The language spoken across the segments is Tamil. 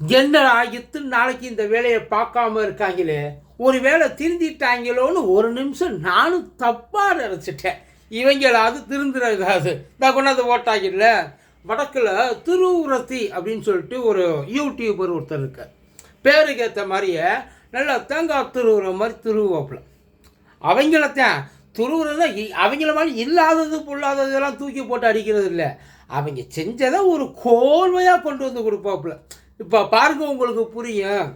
என்னடா இத்தனை நாளைக்கு இந்த வேலையை பார்க்காம இருக்காங்களே? ஒரு வேளை திருந்திட்டாங்களோன்னு ஒரு நிமிஷம் நானும் தப்பாக நினச்சிட்டேன். இவங்களாவது திருந்துறதாவது நான் கொண்டாந்து ஓட்டாங்கல்ல வடக்கில் திருவுரத்தி அப்படின்னு சொல்லிட்டு ஒரு யூடியூபர் ஒருத்தர் இருக்கார். பேருக்கு ஏற்ற மாதிரியே நல்லா தேங்காய் திருவுற மாதிரி திருவாப்புல அவங்களத்தான் துருவுறதை அவங்கள மாதிரி இல்லாதது பொல்லாததெல்லாம் தூக்கி போட்டு அடிக்கிறது இல்லை அவங்க செஞ்சதை ஒரு கோர்வையாக கொண்டு வந்து கொடுப்பாப்புல. இப்போ பாருங்க உங்களுக்கு புரியும்.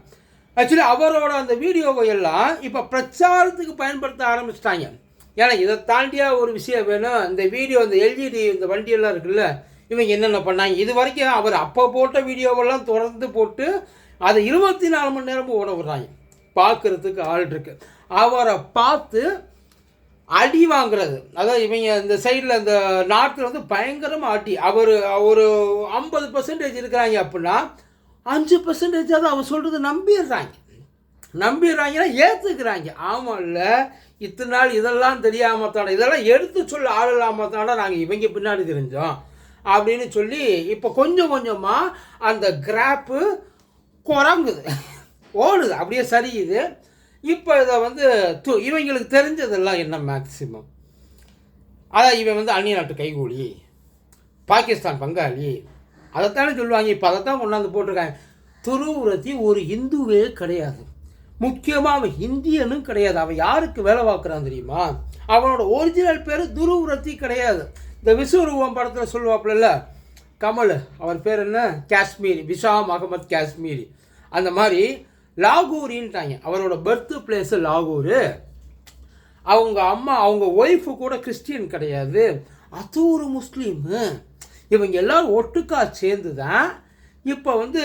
ஆக்சுவலி அவரோட அந்த வீடியோவை எல்லாம் இப்போ பிரச்சாரத்துக்கு பயன்படுத்த ஆரம்பிச்சிட்டாங்க. ஏன்னா இதை தாண்டியா ஒரு விஷயம் வேணும். இந்த வீடியோ இந்த எல்ஜிடி இந்த வண்டியெல்லாம் இருக்குல்ல இவங்க என்னென்ன பண்ணாங்க? இது வரைக்கும் அவர் அப்போ போட்ட வீடியோவெல்லாம் தொடர்ந்து போட்டு அதை இருபத்தி நாலு மணி நேரமும் ஓட விடுறாங்க. பார்க்குறதுக்கு ஆள் இருக்கு. அவரை பார்த்து அடி வாங்குறது. அதாவது இவங்க இந்த சைடில் இந்த நாட்டில் வந்து பயங்கரமாக அடி. அவர் ஒரு ஐம்பது பர்சன்டேஜ் இருக்கிறாங்க அப்படின்னா அஞ்சு பர்சன்டேஜ் அதை சொல்கிறது நம்பிடுறாங்க. நம்பிடுறாங்கன்னா ஏற்றுக்கிறாங்க இல்லை இத்தனை நாள் இதெல்லாம் தெரியாமல் தானே இதெல்லாம் எடுத்து சொல்ல ஆள் இல்லாமல் தானே நாங்கள் இவங்க பின்னாடி தெரிஞ்சோம் அப்படின்னு சொல்லி இப்போ கொஞ்சம் கொஞ்சமாக அந்த கிராப்பு குறங்குது ஓடுது அப்படியே சரியுது. இப்போ இதை வந்து து இவங்களுக்கு தெரிஞ்சதெல்லாம் என்ன மேக்சிமம் அதான் இவன் வந்து அந்நிய நாட்டு கைகூலி பாகிஸ்தான் பங்காளி அதைத்தானே சொல்லுவாங்க. இப்போ அதைத்தான் கொண்டாந்து போட்டிருக்காங்க. துருவுரத்தி ஒரு இந்துவே கிடையாது. முக்கியமாக அவன் இந்தியனும் கிடையாது. அவன் யாருக்கு வேலை பார்க்குறான் தெரியுமா? அவனோட ஒரிஜினல் பேர் துருவுரத்தி கிடையாது. இந்த விஸ்வரூபம் படத்தில் சொல்லுவாப்புல கமல் அவர் பேர் என்ன? காஷ்மீரி விஷாம் அகமத் காஷ்மீரி. அந்த மாதிரி லாகூரின்ட்டாங்க. அவரோட பர்த் பிளேஸு லாகூர். அவங்க அம்மா அவங்க ஒய்ஃபு கூட கிறிஸ்டியன் கிடையாது. அது ஒரு முஸ்லீமு. இவங்க எல்லோரும் ஒட்டுக்கா சேர்ந்து தான் இப்போ வந்து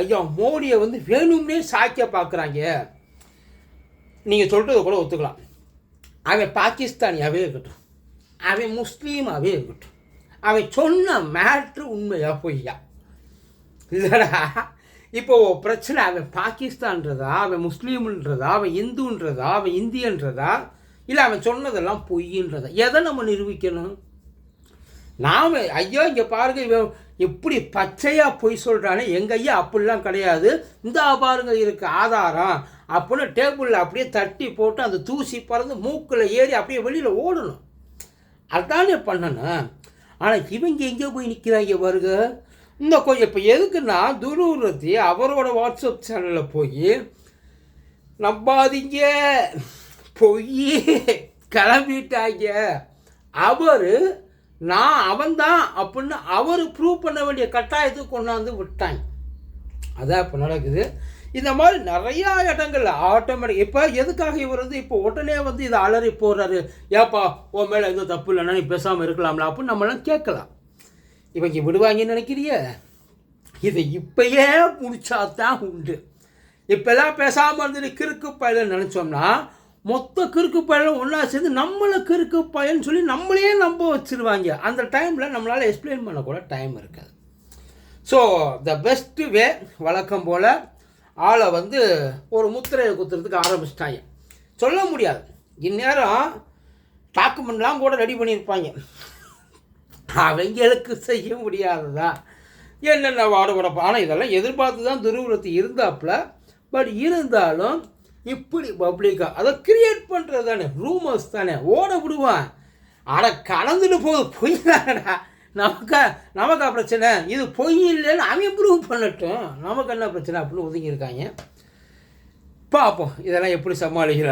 ஐயா மோடியை வந்து வேணும்னே சாய்க்க பார்க்குறாங்க நீங்கள் சொல்கிறத கூட ஒத்துக்கலாம். அவன் பாகிஸ்தானியாகவே இருக்கட்டும். அவன் முஸ்லீமாகவே இருக்கட்டும். அவன் சொன்ன மேட்ரு உண்மையாக பொய்யா? இல்லடா. இப்போ பிரச்சனை அவன் பாகிஸ்தான்றதா அவன் முஸ்லீம்ன்றதா அவன் இந்துன்றதா அவன் இந்தியன்றதா இல்லை அவன் சொன்னதெல்லாம் பொய்ன்றதா எதை நம்ம நிரூபிக்கணும்? நாம் ஐயோ இங்கே பாருங்க இவன் எப்படி பச்சையாக பொய் சொல்கிறானே எங்கள் ஐயா அப்படிலாம் கிடையாது. இந்த பாருங்க இருக்கு ஆதாரம். அப்படின்னு டேபிளில் அப்படியே தட்டி போட்டு அந்த தூசி பறந்து மூக்கில் ஏறி அப்படியே வெளியில் ஓடணும். அதானே பண்ணணும். ஆனால் இவங்க எங்கே போய் நிற்கிறாங்க பாருங்க. இந்த கொஞ்சம் இப்போ எதுக்குன்னா துருவத்தி அவரோட வாட்ஸ்அப் சேனலில் போய் நம்பாதீங்க போய் கிளம்பிட்டாங்க. அவர் நான் அவன்தான் அப்படின்னு அவர் ப்ரூவ் பண்ண வேண்டிய கட்டாயத்துக்கு கொண்டாந்து விட்டாங்க. அதான் இப்போ நடக்குது. இந்த மாதிரி நிறையா இடங்கள்ல ஆட்டோமேட்டிக் இப்போ எதுக்காக இவர் வந்து இப்போ உடனே வந்து இதை அலறி போடுறாரு? ஏப்பா உன் மேலே எதுவும் தப்பு இல்லைன்னா நீ பேசாமல் இருக்கலாம்ல அப்படின்னு நம்மளாம் கேட்கலாம். இவங்க விடுவாங்கன்னு நினைக்கிறிய? இதை இப்பயே முடிச்சாதான் உண்டு. இப்போல்லாம் பேசாமல் இருந்துட்டு கிறுக்கு பயில நினச்சோம்னா மொத்த கிறுக்கு பயலும் ஒன்றா சேர்ந்து நம்மளை கிறுக்கு பயன்னு சொல்லி நம்மளே நம்ப வச்சிருவாங்க. அந்த டைமில் நம்மளால் எக்ஸ்பிளைன் பண்ணக்கூட டைம் இருக்காது. ஸோ த பெஸ்ட்டு வே வழக்கம் போல் ஆளை வந்து ஒரு முத்திரையை குத்துறதுக்கு ஆரம்பிச்சிட்டாங்க. சொல்ல முடியாது. இந்நேரம் டாக்குமெண்ட்லாம் கூட ரெடி பண்ணியிருப்பாங்க. அவங்களுக்கு செய்ய முடியாததா? என்னென்ன வாடுபடப்பா ஆனால் இதெல்லாம் எதிர்பார்த்து தான் துருவரத்து இருந்தாப்புல பட் இருந்தாலும் இப்படி பப்ளிக்காக அதை கிரியேட் பண்ணுறது தானே? ரூமர்ஸ் தானே? ஓட விடுவான். அட கலந்துட்டு போகுது. பொய் தானடா. நமக்கா நமக்கா பிரச்சனை? இது பொய் இல்லைன்னு அவன் ப்ரூவ் பண்ணட்டும். நமக்கு என்ன பிரச்சனை அப்படின்னு ஒதுங்கியிருக்காங்க. பார்ப்போம். இதெல்லாம் எப்படி சமாளிக்கிறார்